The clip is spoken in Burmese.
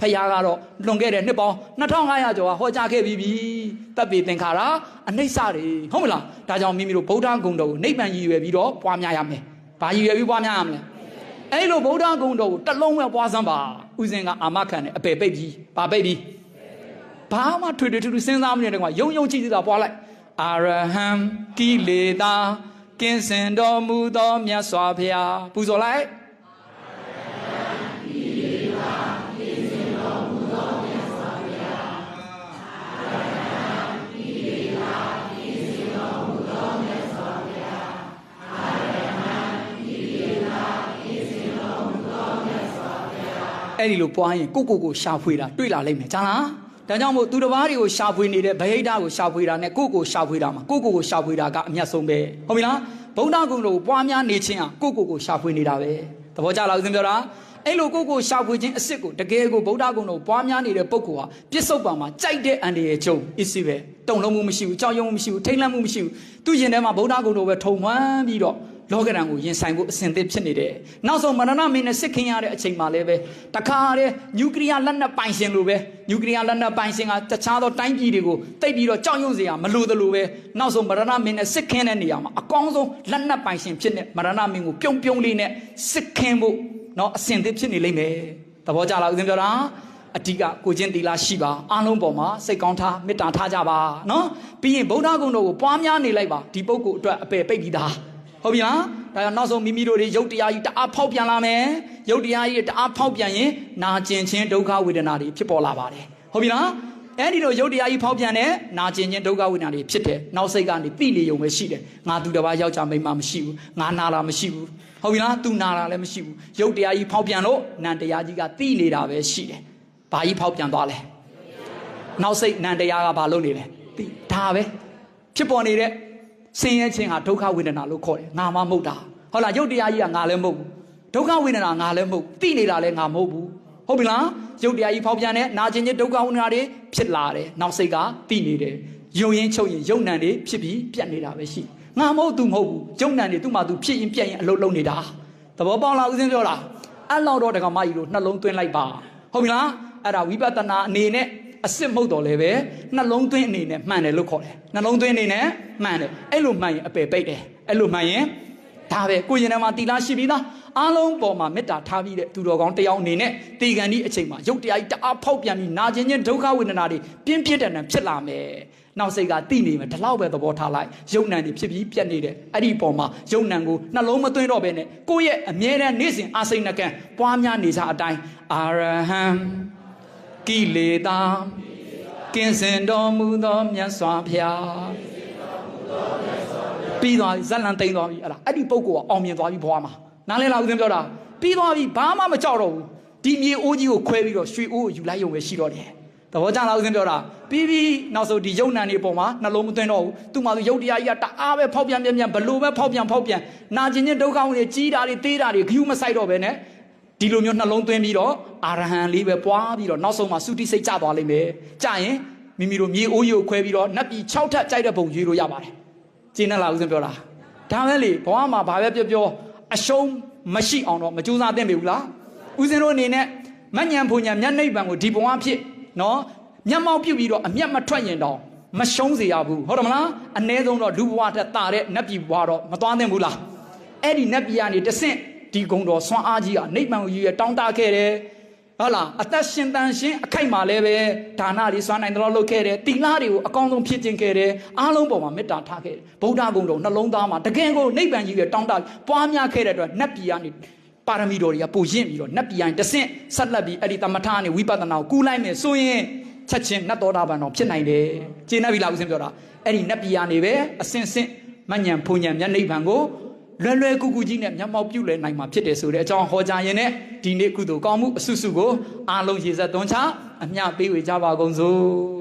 ဖယားကတော့လွန်ခဲ့တဲ့နှစ်ပေါင်း2500ကျော်ကဟောကြားခဲ့ပြီးပြီတပ်ပေသင်္ခါရအနိစ္စတွေဟုတ်မလားဒါကြောင့်မိမိတို့ဗုဒ္ဓဂုံတော်ကိုနိဗ္ဗာန်ရည်ရွယ်ပြီးတော့ပွားများရမယ်ဘာရည်ရွယ်ပြီးပွားများရမလဲအဲ့လိုဗုဒ္ဓဂုံတော်ကိုတစ်လုံးပဲပွားစမ်းပါဥစဉ်ကအာမခံတယ်အပေပိတ်ပြီးဘာပိတ်ပြီးဘာမှထွေထွေထူးထူးစဉ်းစားမနေတဲ့ကွာယုံယုံကြည်ကြည်သာပွားလိုက်အာရဟံကိလေသာကင်းစင်တော်မူသောမြတ်စွာဘုရားပူဇော်လိုက် အဲ့ဒီလိုပွားရင်ကိုကိုကိုရှာဖွေတာတွေ့လာလိမ့်မယ်ကြားလားဒါကြောင့်မို့သူတစ်ပါးတွေကိုရှာဖွေနေတဲ့ဗဟိတကိုရှာဖွေတာနဲ့ကိုကိုရှာဖွေတာမှာကိုကိုကိုရှာဖွေတာကအမျက်ဆုံးပဲဟုတ်ပြီလားဗုဒ္ဓဂုံတော်ကိုပွားများနေခြင်းဟာကိုကိုကိုရှာဖွေနေတာပဲသဘောကျလားဦးဇင်းပြောတာအဲ့လိုကိုကိုရှာဖွေခြင်းအစ်စ်ကိုတကယ်ကိုဗုဒ္ဓဂုံတော်ကိုပွားများနေတဲ့ပုဂ္ဂိုလ်ဟာပြစ္ဆုတ်ပံမှာကြိုက်တဲ့အန္တရာယ်ချုပ်အစ်စ်ပဲတုံလုံးမှုမရှိဘူးကြောက်ရွံ့မှုမရှိဘူးထိတ်လန့်မှုမရှိဘူးသူရင်ထဲမှာဗုဒ္ဓဂုံတော်ပဲထုံမှန်းပြီးတော့ လောကရန်ကိုရင်ဆိုင်ဖို့အစဉ်သစ်ဖြစ်နေတယ်။နောက်ဆုံးမရဏမင်းနဲ့စစ်ခင်ရတဲ့အချိန်မှာလည်းပဲတခါတည်းနျူကလ িয়ার လက်နက်ပိုင်ရှင်လိုပဲနျူကလ িয়ার လက်နက်ပိုင်ရှင်ကတခြားသောတိုင်းပြည်တွေကိုတိတ်ပြီးတော့ကြောက်ရွံ့စရာမလိုသလိုပဲနောက်ဆုံးမရဏမင်းနဲ့စစ်ခင်တဲ့နေရာမှာအကောင်းဆုံးလက်နက်ပိုင်ရှင်ဖြစ်တဲ့မရဏမင်းကိုပြုံပြုံလေးနဲ့စစ်ခင်ဖို့နော်အစဉ်သစ်ဖြစ်နေလိမ့်မယ်။သဘောကျလားဦးဇင်းပြောတာအဓိကကိုချင်းတီလာရှိပါအားလုံးပေါ်မှာစိတ်ကောင်းထားမေတ္တာထားကြပါနော်ပြီးရင်ဗုဒ္ဓဂုဏ်တော်ကိုပွားများနေလိုက်ပါဒီပုဂ္ဂိုလ်အတွက်အပယ်ပိတ်ပြီးသား ဟုတ်ပြီလားဒါကြောင့်နောက်ဆုံးမိမိတို့တွေရုပ်တရားကြီးတအားဖောက်ပြန်လာမယ်ရုပ်တရားကြီးတအားဖောက်ပြန်ရင်နာကျင်ခြင်းဒုက္ခဝေဒနာတွေဖြစ်ပေါ်လာပါတယ်ဟုတ်ပြီလားအဲ့ဒီလိုရုပ်တရားကြီးဖောက်ပြန်တဲ့နာကျင်ခြင်းဒုက္ခဝေဒနာတွေဖြစ်တယ်နောက်စိတ်ကနေသိနေုံပဲရှိတယ်ငါသူတစ်ပါးယောက်ျားမိန်းမမရှိဘူးငါနာတာမရှိဘူးဟုတ်ပြီလားသူနာတာလည်းမရှိဘူးရုပ်တရားကြီးဖောက်ပြန်လို့နံတရားကြီးကသိနေတာပဲရှိတယ်ဘာကြီးဖောက်ပြန်သွားလဲနောက်စိတ်နံတရားကဘာလုပ်နေလဲသိဒါပဲဖြစ်ပေါ်နေတဲ့ ဆင်းရဲခြင်းဟာဒုက္ခဝေဒနာလို့ခေါ်တယ်ငါမှမဟုတ်တာဟုတ်လားရုပ်တရားကြီးကငါလည်းမဟုတ်ဘူးဒုက္ခဝေဒနာငါလည်းမဟုတ်သိနေတာလည်းငါမဟုတ်ဘူးဟုတ်ပြီလားရုပ်တရားကြီးဖောက်ပြန်တဲ့နာကျင်ခြင်းဒုက္ခဝေဒနာတွေဖြစ်လာတယ်နောက်စိတ်ကသိနေတယ်ယုံရင်ချုပ်ရင်ယုံနံတွေဖြစ်ပြီးပြတ်နေတာပဲရှိငါမဟုတ်သူမဟုတ်ဘူးယုံနံတွေသူ့မှာသူဖြစ်ရင်ပြတ်ရင်အလုံးလုံးနေတာသဘောပေါက်လားဦးစင်းပြောတာအဲ့လောက်တော့တက္ကမကြီးတို့နှလုံးသွင်းလိုက်ပါဟုတ်ပြီလားအဲ့ဒါဝိပဿနာအနေနဲ့ အစစ်မဟုတ်တော့လည်းပဲနှလုံးသွင်းအနေနဲ့မှန်တယ်လို့ခေါ်တယ်နှလုံးသွင်းအနေနဲ့မှန်တယ်အဲ့လိုမှန်ရင်အပယ်ပိတ်တယ်အဲ့လိုမှန်ရင်ဒါပဲကိုရင်ထဲမှာတီလာရှိပြီးသားအားလုံးပေါ်မှာမေတ္တာထားပြီးတဲ့သူတော်ကောင်းတယောက်အနေနဲ့တေကန်ဒီအချိန်မှာရုပ်တရားကြီးတအားဖောက်ပြန်ပြီးနာကျင်ခြင်းဒုက္ခဝေဒနာတွေပြင်းပြတဲ့နံဖြစ်လာမယ်နောက်စိတ်ကတိနေမယ်ဒီလောက်ပဲသဘောထားလိုက်ယုံနံတွေဖြစ်ပြီးပြတ်နေတယ်အဲ့ဒီပေါ်မှာယုံနံကိုနှလုံးမသွင်းတော့ဘဲနဲ့ကိုယ့်ရဲ့အမြဲတမ်းနေ့စဉ်အာစိတ်နှကံပွားများနေစားအတိုင်းအာရဟံ ကိလေသာကင်းစင်တော်မူသောမြတ်စွာဘုရားပြီးသွားပြီဇက်လန်တိန်သွားပြီအဲ့ဒါအဲ့ဒီပုံကောအောင်မြင်သွားပြီဘွားမှာနားလဲလားဦးဇင်းပြောတာပြီးသွားပြီဘာမှမကြောက်တော့ဘူးဒီမြေအိုးကြီးကိုခွဲပြီးတော့ရွှေအိုးကိုယူလိုက်ရုံပဲရှိတော့တယ်သဘောကျလားဦးဇင်းပြောတာပြီးပြီးနောက်ဆုံးဒီယုံနံတွေပုံမှာနှလုံးမသွင်းတော့ဘူးသူ့မှာသူယုတ်တရားကြီးကတအားပဲဖောက်ပြန်ပြန်ပြန်ဘလို့ပဲဖောက်ပြန်ဖောက်ပြန်နာကျင်ခြင်းဒုက္ခဝင်တွေကြီးတာတွေသေးတာတွေဂယုမဆိုင်တော့ပဲနဲ့ ဒီလိုမျိုးနှလုံးသွင်းပြီးတော့အာရဟံလေးပဲပွားပြီးတော့နောက်ဆုံးမှာသုတိစိတ်ကျသွားလိမ့်မယ်။ကြရင်မိမိတို့မြေအိုးရီကိုခွဲပြီးတော့နတ်ပြည်6ထပ်ကြိုက်တဲ့ပုံရွေးလို့ရပါတယ်။ကျင်းနဲ့လားဦးစင်ပြောတာ။ဒါပဲလေဘဝမှာဘာပဲပြောပြောအရှုံးမရှိအောင်တော့မကြိုးစားသင့်ပြီဘူးလား။ဦးစင်တို့အနေနဲ့မညံဖူညံမျက်နှိပ်ပံကိုဒီဘဝဖြစ်နော်မျက်မှောက်ပြုတ်ပြီးတော့အမျက်မထွက်ရင်တော့မရှုံးစေရဘူးဟုတ်တယ်မလားအ ਨੇ ဆုံးတော့လူဘဝထက်တာတဲ့နတ်ပြည်ဘဝတော့မသွားသင့်ဘူးလားအဲ့ဒီနတ်ပြည်ကနေတဆင့် ဒီဂုံတော်ဆွမ်းအားကြီးကနိဗ္ဗာန်ကိုရည်ရတောင်းတခဲ့တယ်ဟုတ်လားအသက်ရှင်တန်ရှင်အခိုက်မှာလည်းပဲဒါနတွေစွမ်းနိုင်တယ်လို့လုပ်ခဲ့တယ်တိလတွေကိုအကောင်းဆုံးဖြစ်ခြင်းခဲ့တယ်အားလုံးပေါ်မှာမေတ္တာထားခဲ့တယ်ဗုဒ္ဓဂုံတော်နှလုံးသားမှာတကယ်ကိုနိဗ္ဗာန်ကြီးရတောင်းတပွားများခဲ့တဲ့အတွက်နတ်ပြည်ကနေပါရမီတော်တွေကပိုရင့်ပြီးတော့နတ်ပြည်ကနေတဆင့်ဆက်လက်ပြီးအဲ့ဒီတမထကနေဝိပဿနာကိုကူးလိုက်မယ်ဆိုရင်ချက်ချင်းနတ်တော်တာပန်တော်ဖြစ်နိုင်တယ်ကျေနပ်ပြီလားဦးစင်ပြောတာအဲ့ဒီနတ်ပြည်ကနေပဲအစင်စင်မညံဖုန်ညံမြတ်နိဗ္ဗာန်ကို လွယ်လွယ်ကူကူကြီးနဲ့မျက်မှောက်ပြုလဲနိုင်မှာဖြစ်တယ်ဆိုတဲ့အကြောင်းဟောကြားရင်းနဲ့ဒီနေ့ကုသိုလ်ကောင်းမှုအဆုစုကိုအားလုံးရေစက်သွန်းချအမျှပေးဝေကြပါကုန်စို့